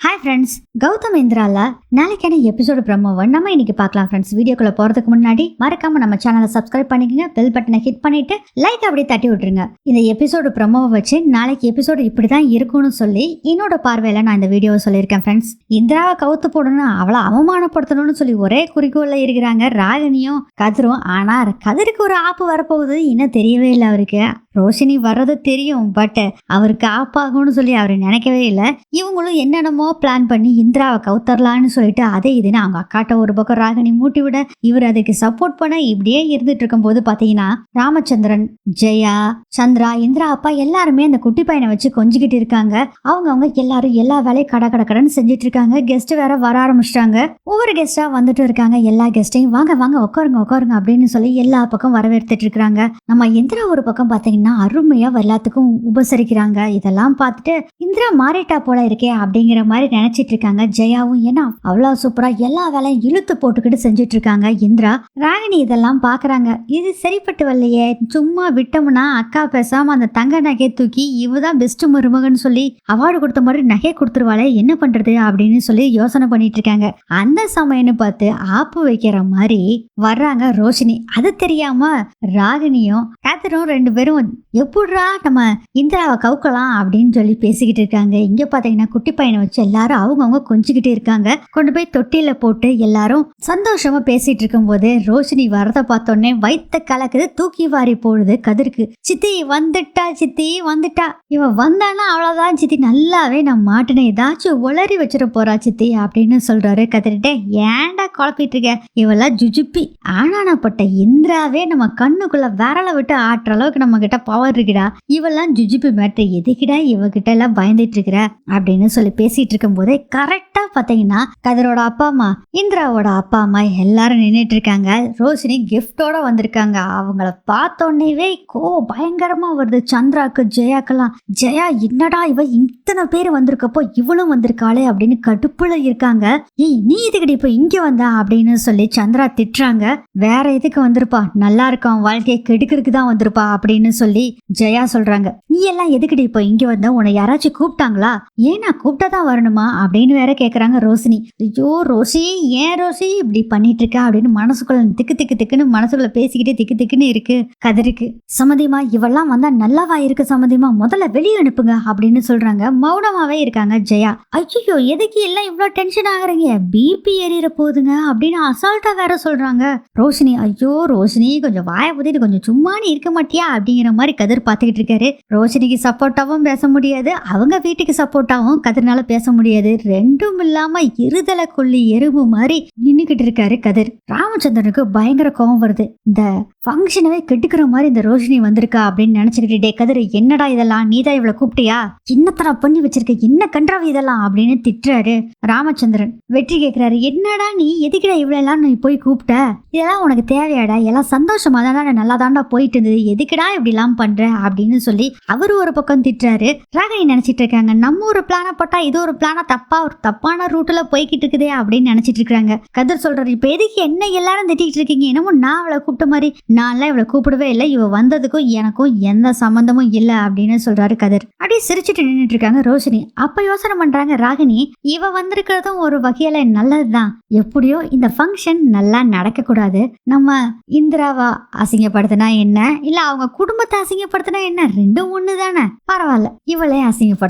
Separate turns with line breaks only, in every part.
Hi friends Gautham இந்திரால நாளைக்கான episode ப்ரமோவை நம்ம இன்னைக்கு பார்க்கலாம் ஃப்ரெண்ட்ஸ் வீடியோக்குள்ள போறதுக்கு முன்னாடி மறக்காம நம்ம சேனலை சப்ஸ்கிரைப் பண்ணிக்கங்க. பெல் பட்டனை ஹிட் பண்ணிட்டு லைக் அப்படியே தட்டி விட்டுருங்க. இந்த எபிசோடு ப்ரமோவை வச்சு நாளைக்கு எபிசோடு இப்படி தான் இருக்கும்னு சொல்லி என்னோட பார்வையில நான் இந்த வீடியோவை சொல்லியிருக்கேன் ஃப்ரெண்ட்ஸ் இந்திராவை கவுத்து போடணும் அவளை அவமானப்படுத்தணும்னு சொல்லி ஒரே குறிக்கோள்ல இருக்கிறாங்க ராகினியும் கதிரும். ஆனா கதிருக்கு ஒரு ஆப்பு வரப்போகுது இன்னும் தெரியவே இல்லை அவருக்கு. ரோஷினி வர்றது தெரியும் பட் அவருக்கு ஆப்பாகும்னு சொல்லி அவர் நினைக்கவே இல்லை. இவங்களும் என்னென்னமோ பிளான் பண்ணி இந்திராவை கவுத்தரலான்னு சொல்லிட்டு அதே இதுன்னு அவங்க அக்காட்ட ஒரு பக்கம் ராகினி மூட்டி விட இவர் அதுக்கு சப்போர்ட் பண்ண இப்படியே இருந்துட்டு இருக்கும்போது பார்த்தீங்கன்னா ராமச்சந்திரன் ஜெயா சந்திரா இந்திரா அப்பா எல்லாருமே அந்த குட்டி பையனை வச்சு கொஞ்சிக்கிட்டு இருக்காங்க. அவங்க அவங்க எல்லாரும் எல்லா வேலையும் கட கட கடன்னு செஞ்சுட்டு இருக்காங்க. கெஸ்ட் வேற வர ஆரம்பிச்சிட்டாங்க. ஒவ்வொரு கெஸ்டா வந்துட்டு இருக்காங்க. எல்லா கெஸ்டையும் வாங்க வாங்க உட்காருங்க உட்காருங்க அப்படின்னு சொல்லி எல்லா பக்கம் வரவேற்றுட்டு இருக்காங்க. நம்ம இந்திரா ஒரு பக்கம் பார்த்தீங்கன்னா அருமையா எல்லாத்துக்கும் உபசரிக்கிறாங்க. இதெல்லாம் பார்த்துட்டு இந்திரா மாறிட்டா போல இருக்கே அப்படிங்கிற மாதிரி நினைச்சிட்டு இருக்காங்க ஜெயாவும் ஏன்னா அவ்வளோ சூப்பரா எல்லா வேலையும் இழுத்து போட்டுக்கிட்டு செஞ்சுட்டு இருக்காங்க இந்திரா. ராகினி இதெல்லாம் பாக்குறாங்க. இது சரிப்பட்டு வரலையே. சும்மா விட்டோம்னா அக்கா பேசாம அந்த தங்க நகையை தூக்கி இவதான் பெஸ்ட் மருமகன் சொல்லி அவார்டு கொடுத்த மாதிரி நகை கொடுத்துருவாளே என்ன பண்றது அப்படின்னு சொல்லி யோசனை பண்ணிட்டு இருக்காங்க. அந்த சமயம்னு பார்த்து ஆப்பு வைக்கிற மாதிரி வர்றாங்க ரோஷினி. அது தெரியாம ராகினியும் கேத்தரும் ரெண்டு பேரும் எப்படிரா நம்ம இந்திராவை கவுக்கலாம் அப்படின்னு சொல்லி பேசிக்கிட்டு இருக்காங்க. இங்க பாத்தீங்கன்னா குட்டி பையனை வச்சு எல்லாரும் அவங்கவுங்க கொஞ்சிக்கிட்டு இருக்காங்க. கொண்டு போய் தொட்டில போட்டு எல்லாரும் சந்தோஷமா பேசிட்டு இருக்கும்போது ரோஷினி வரத பார்த்தோன்னே வைத்த கலக்குது தூக்கி வாரி போடுது கதிருக்கு. சித்தி வந்துட்டா சித்தி வந்துட்டா. இவன் வந்தானா அவ்வளவுதான் சித்தி. நல்லாவே நான் மாட்டினேன். ஏதாச்சும் உளறி வச்சிட போறா சித்தி அப்படின்னு சொல்றாரு கதிரிட்டே ஏன்டா குழப்பிட்டு இருக்க? இவெல்லாம் ஜுஜுப்பி. ஆனானப்பட்ட இந்திராவே நம்ம கண்ணுக்குள்ள விரல விட்டு ஆட்டுற அளவுக்கு நம்ம கிட்ட பவர் இருக்குடா. இவெல்லாம் ஜுஜுப்பி மேட்ரு எதுக்கிடா இவகிட்ட எல்லாம் பயந்துட்டு இருக்கிற அப்படின்னு சொல்லி பேசிட்டு இருக்கும் போதே கரெக்டா பாத்தீங்கன்னா கதிரோட அப்பா அம்மா இந்திராவோட அப்பா அம்மா எல்லாரும் நின்றுட்டு இருக்காங்க ரோஷினி கிஃப்டோட வந்திருக்காங்க. அவங்கள பார்த்தோன்னேவே கோ பயங்கரமா வருது. சந்திராக்கு ஜெயாக்கெல்லாம் ஜெயா என்னடா இவ? இத்தனை பேர் வந்திருக்கப்போ இவளும் வந்திருக்காளே அப்படின்னு கடுப்புல இருக்காங்க. ஏய் நீ இதுக்கடி இப்போ இங்க வந்தா? அப்படின்னு சொல்லி சந்திரா திட்டுறாங்க. வேற எதுக்கு வந்திருப்பா? நல்லா இருக்கான் வாழ்க்கையை கெடுக்கிறதுக்கு தான் வந்திருப்பா அப்படின்னு சொல்லி ஜெயா சொல்றாங்க. நீ எல்லாம் எதுக்கடி இப்போ இங்க வந்த? உன்னை யாராச்சும் கூப்பிட்டாங்களா? ஏன் நான் கூப்பிட்டா தான் வரணுமா? அப்படின்னு வேற கேட்குறாங்க ரோஷினி. ஐயோ ரோஷி ஏன் ரோஷி இப்படி பண்ணிட்டு இருக்க அப்படின்னு மனசுக்குள்ள திக்கு திக்கு திக்குன்னு மனசுக்குள்ள பேசிக்கிட்டே திக்கு திக்குன்னு இருக்கு கதிருக்கு சம்மதிமா இவெல்லாம் வந்தா நல்லாவா இருக்கு சம்மதிமா முதல்ல வெளியே அனுப்புங்க அப்படின்னு சொல்றாங்க. மௌனமாவே இருக்காங்க ஜெயா. ஐயோ எதுக்கு எல்லாம் இவ்வளோ டென்ஷன் ஆகுறீங்க? பிபி ஏறிற போகுதுங்க அப்படின்னு அசால்ட்டா வேற சொல்றாங்க. ரோஷினி ஐயோ ரோஷினி கொஞ்சம் வாய புதிட்டு கொஞ்சம் சும்மானு இருக்க மாட்டியா? அப்படிங்கிற மாதிரி கதிர் பார்த்துக்கிட்டு இருக்காரு. ரோஷினிக்கு சப்போர்ட்டாவும் பேச முடியாது. அவங்க வீட்டுக்கு சப்போர்ட்டாவும் கதிர்னால பேச முடியாது. ரெண்டும் இல்லாம இருதலை கொல்லி எறும்பு மாதிரி நின்னுக்கிட்டு இருக்காரு கதிர். ராமச்சந்திரனுக்கு பயங்கர கோபம் வருது. இந்த ஃபங்க்ஷனவே கெட்டுக்கிற மாதிரி இந்த ரோஷினி வந்திருக்கா அப்படின்னு நினைச்சுக்கிட்டு டே கதிர் என்னடா இதெல்லாம்? நீதான் இவளை கூப்பிட்டியா? என்னத்தடா பண்ணி வச்சிருக்க? என்ன கன்றாவி இதெல்லாம்? அப்படின்னு திட்டுறாரு ராமச்சந்திரன். வெற்றி கேட்கிறாரு என்னடா நீ? எதுக்குடா இவ்வளெல்லாம் நீ போய் கூப்பிட்ட? இதெல்லாம் உனக்கு தேவையாடா? எல்லாம் சந்தோஷமா தானே? நல்லா தாண்டா போயிட்டு இருந்தது. எதுக்குடா இப்படிலாம் பண்ற? அப்படின்னு சொல்லி அவரு ஒரு பக்கம் திட்டுறாரு. ராகினி நினைச்சிட்டு இருக்காங்க நம்ம ஒரு பிளானை போட்டா இது ஒரு பிளானா தப்பா ஒரு தப்பான ரூட்ல போய்கிட்டு இருக்குதே அப்படின்னு நினைச்சிட்டு இருக்காங்க கதிர் சொல்றாரு இப்ப எதுக்கு என்ன எல்லாரும் திட்டிகிட்டு இருக்கீங்க என்னமோ நான் அவளை கூப்பிட்ட மாதிரி நான்லாம் இவளை கூப்பிடவே இல்லை. இவ வந்ததுக்கும் எனக்கும் எந்த சம்மந்தமும் இல்லை அப்படின்னு சொல்றாரு கதிர். அப்படியே சிரிச்சுட்டு நின்றுட்டு இருக்காங்க ரோஷினி அப்ப யோசனை பண்றாங்க ராகினி இவ வந்திருக்கிறதும் ஒரு வகையில நல்லதுதான். எப்படியோ இந்த ஃபங்க்ஷன் நல்லா நடக்க கூடாது நம்ம இந்திராவா அசிங்கப்படுத்தினா என்ன? இல்ல அவங்க குடும்பத்தை அசிங்கப்படுத்தினா என்ன? ரெண்டும் ஒண்ணு தானே பரவாயில்ல இவளே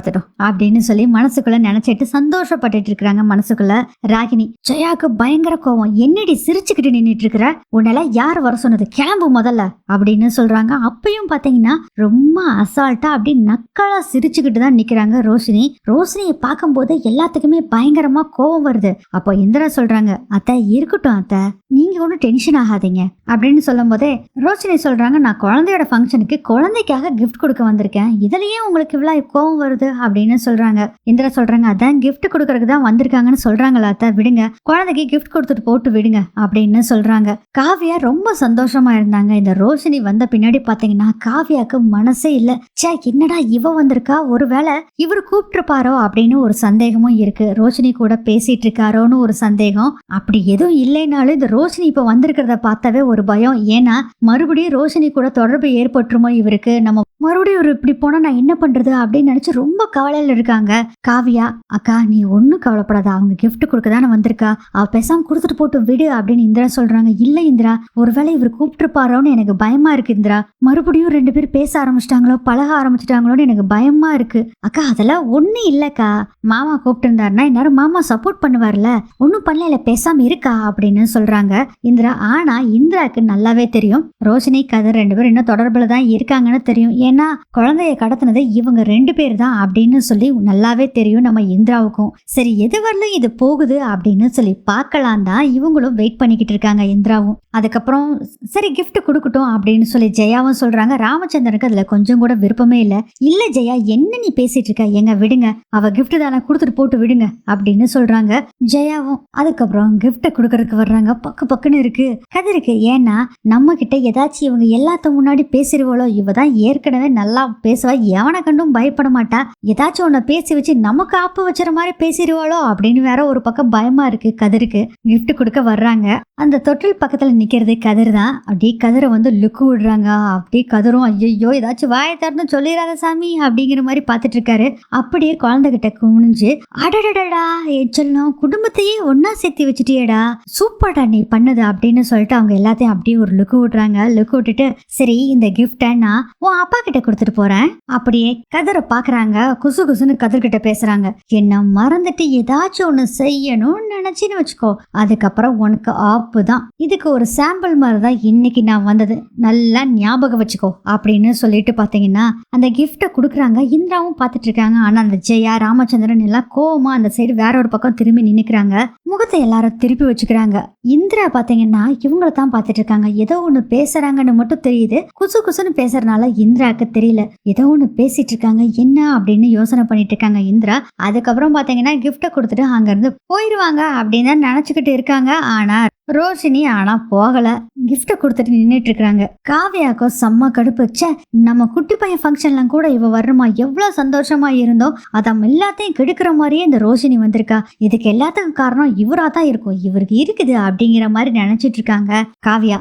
அசிங்கப்படுத்தட்டும் அப்படின்னு சொல்லி மனசுக்குள்ள நினைச்சிட்டு சந்தோஷப்பட்டுட்டு இருக்கிறாங்க மனசுக்குள்ள ராகினி. ஜெயாக்கு பயங்கர கோவம். என்னடி சிரிச்சுக்கிட்டு நின்றுட்டு இருக்கிற உன்னால யார் வர சொன்னது? கிளம்பு முதல்ல அப்படின்னு சொல்றாங்க. அப்பயும் பாத்தீங்கன்னா ரொம்ப அசால்ட்டா அப்படி நக்கலா சிரிச்சுக்கிட்டு தான் நிக்கிறாங்க ரோஷினி. ரோஷினியை பார்க்கும்போது எல்லாத்துக்குமே பயங்கரமா கோவம் வருது. அப்போ இந்திரா சொல்றாங்க அத்தை இருக்கட்டும் அத்தை. நீங்க ஒன்றும் டென்ஷன் ஆகாதீங்க. அப்படின்னு சொல்லும் போதே ரோஷினி சொல்றாங்க நான் குழந்தையோட ஃபங்க்ஷனுக்கு குழந்தைக்காக கிஃப்ட் கொடுக்க வந்திருக்கேன். இதுலயே உங்களுக்கு இவ்வளோ கோவம் வருது? அப்படின்னு சொல்றாங்க. இந்திரா சொல்றாங்க அதான் கிஃப்ட் கொடுக்கறதுக்கு தான் வந்திருக்காங்கன்னு சொல்றாங்களா அத்தை? விடுங்க. குழந்தைக்கு கிஃப்ட் கொடுத்துட்டு போட்டு விடுங்க அப்படின்னு சொல்றாங்க. காவியா ரொம்ப சந்தோஷமா இருந்தாங்க. இந்த ரோஷினி வந்த பின்னாடி பாத்தீங்கன்னா காவியாக்கு மனசே இல்ல. சே என்னடா இவ வந்திருக்கா? ஒருவேளை இவர் கூப்பிட்டுருப்பாரோ? அப்படின்னு ஒரு சந்தேகமும் இருக்கு. ரோஷினி கூட பேசிட்டு இருக்காரோன்னு ஒரு சந்தேகம். அப்படி எதுவும் இல்லைனாலும் இந்த ரோஷினி இப்ப வந்திருக்கிறத பார்த்தாவே ஒரு பயம். ஏன்னா மறுபடியும் ரோஷினி கூட தொடர்பு ஏற்பட்டுருமோ இவருக்கு? நம்ம மறுபடியும் ஒரு இப்படி போனால் நான் என்ன பண்றது அப்படின்னு நினச்சி ரொம்ப கவலையில் இருக்காங்க. காவியா அக்கா நீ ஒன்றும் கவலைப்படாத. அவங்க கிஃப்ட் கொடுக்க தானே வந்திருக்கா. அவ பேசாம கொடுத்துட்டு போட்டு விடு அப்படின்னு இந்திரா சொல்றாங்க. இல்லை இந்திரா ஒருவேளை இவர் கூப்பிட்டுருப்பாரோன்னு எனக்கு பயமா இருக்கு இந்திரா. மறுபடியும் ரெண்டு பேரும் பேச ஆரம்பிச்சிட்டாங்களோ பழக ஆரம்பிச்சிட்டாங்களோன்னு எனக்கு பயமா இருக்கு. அக்கா அதெல்லாம் ஒன்றும் இல்லைக்கா. மாமா கூப்பிட்டு இருந்தாருன்னா இந்நேரம் மாமா சப்போர்ட் பண்ணுவார்ல. ஒன்றும் பண்ணல பேசாம இருக்கா அப்படின்னு சொல்றாங்க. இந்திரா ஆனா இந்திராக்கு நல்லாவே தெரியும். ரோஷினி கதை ரெண்டு பேரும் இன்னும் தொடர்பில் தான் இருக்காங்கன்னு தெரியும். ஏன்னா குழந்தைய கடத்தினது இவங்க ரெண்டு பேர் தான் அப்படின்னு சொல்லி நல்லாவே தெரியும் நம்ம இந்திராவுக்கும். சரி எது வரலும் இது போகுது அப்படின்னு சொல்லி பார்க்கலாம் தான் இவங்களும் வெயிட் பண்ணிக்கிட்டு இருக்காங்க இந்திராவும். அதுக்கப்புறம் சரி கிஃப்ட் கொடுக்கட்டும் அப்படின்னு சொல்லி ஜெயாவும் சொல்றாங்க. ராமச்சந்திரனுக்கு அதுல கொஞ்சம் கூட விருப்பமே இல்லை. இல்ல ஜெயா என்ன நீ பேசிட்டு இருக்க? எங்க விடுங்க. அவ கிஃப்ட் தானே கொடுத்துட்டு போட்டு விடுங்க அப்படின்னு சொல்றாங்க ஜெயாவும். அதுக்கப்புறம் கிஃப்ட கொடுக்கறதுக்கு வர்றாங்க. பக்கு பக்குன்னு இருக்கு. கதிருக்கு ஏன்னா நம்ம கிட்ட ஏதாச்சும் இவங்க எல்லாத்த முன்னாடி பேசிடுவாளோ இவ தான் ஏற்கனவே நல்லா பேசுவா. எவனை கண்டும் பயப்பட மாட்டா. ஏதாச்சும் உன்னை பேசி வச்சு நமக்கு ஆப்பு வச்சுற மாதிரி பேசிடுவாளோ அப்படின்னு வேற ஒரு பக்கம் பயமா இருக்கு கதிருக்கு. கிஃப்ட் கொடுக்க வர்றாங்க. அந்த தொட்டில் பக்கத்துல நிக்கிறது கதிர் தான். அப்படியே கதிரை வந்து லுக்கு விடுறாங்க. அப்படியே கதிரும் ஐயோ ஏதாச்சும் வாயை திறந்து சொல்லிடாத சாமி அப்படிங்கிற மாதிரி பார்த்துட்டு இருக்காரு. அப்படியே குழந்தைகிட்ட குனிஞ்சு அடடடடா என் செல்லம் குடும்பத்தையே ஒன்னா சேர்த்து வச்சுட்டியேடா. சூப்பர்டா நீ பண்ணது அப்படின்னு சொல்லிட்டு அவங்க எல்லாத்தையும் அப்படியே ஒரு லுக்கு விடுறாங்க. லுக்கு விட்டுட்டு சரி இந்த கிஃப்டை நான் உன் அப்பா கிட்ட கொடுத்துட்டு போறேன். அப்படியே கதிரை பாக்குறாங்க குசு குசுன்னு கதிர்கிட்ட பேசுறாங்க. என்ன மறந்துட்டு ஏதாச்சும் ஒண்ணு செய்யணும்னு நினைச்சின்னு வச்சுக்கோ. அதுக்கப்புறம் உனக்கு ஆப்பு தான். இதுக்கு ஒரு சாம்பிள் மாதிரி தான் இன்னைக்கு நான் வந்தது. நல்லா ஞாபகம் வச்சுக்கோ. அப்படின்னு சொல்லிட்டு பாத்தீங்கன்னா அந்த கிஃப்டை கொடுக்குறாங்க. இந்திராவும் பார்த்துட்டு இருக்காங்க. ஆனா அந்த ஜெயா ராமச்சந்திரன் எல்லாம் கோவமா அந்த சைடு வேற ஒரு பக்கம் திரும்பி நின்னுக்கிறாங்க. முகத்தை எல்லாரும் திருப்பி வச்சுக்கிறாங்க. இந்திரா பாத்தீங்கன்னா இவங்கள தான் பார்த்துட்டு இருக்காங்க. ஏதோ ஒண்ணு பேசுறாங்கன்னு மட்டும் தெரியுது. குசு குசுன்னு பேசுறதுனால இந்திராக்கு தெரியல. ஏதோ ஒன்று பேசிட்டு இருக்காங்க. என்ன அப்படின்னு யோசனை பண்ணிட்டு இருக்காங்க இந்திரா. அதுக்கப்புறம் பாத்தீங்கன்னா கிஃப்டை கொடுத்துட்டு அங்க இருந்து போயிருவாங்க அப்படின்னு தான் இருக்காங்க. ஆனா ரோஷினி ஆனா போகல. கிஃப்டை கொடுத்துட்டு நின்னுட்டு இருக்காங்க காவியாக்கோ செம்ம கடுப்பு. ச்சே நம்ம குட்டி பையன் ஃபங்க்ஷன்லாம் கூட இவ வரணுமா எவ்வளவு சந்தோஷமா இருந்தோம். அதம் எல்லாத்தையும் கெடுக்கிற மாதிரியே இந்த ரோஷினி வந்திருக்கா. இதுக்கு எல்லாத்துக்கும் காரணம் இவரா தான் இருக்கும். இவருக்கு இருக்குது அப்படிங்கிற மாதிரி நினைச்சிட்டு இருக்காங்க காவியா.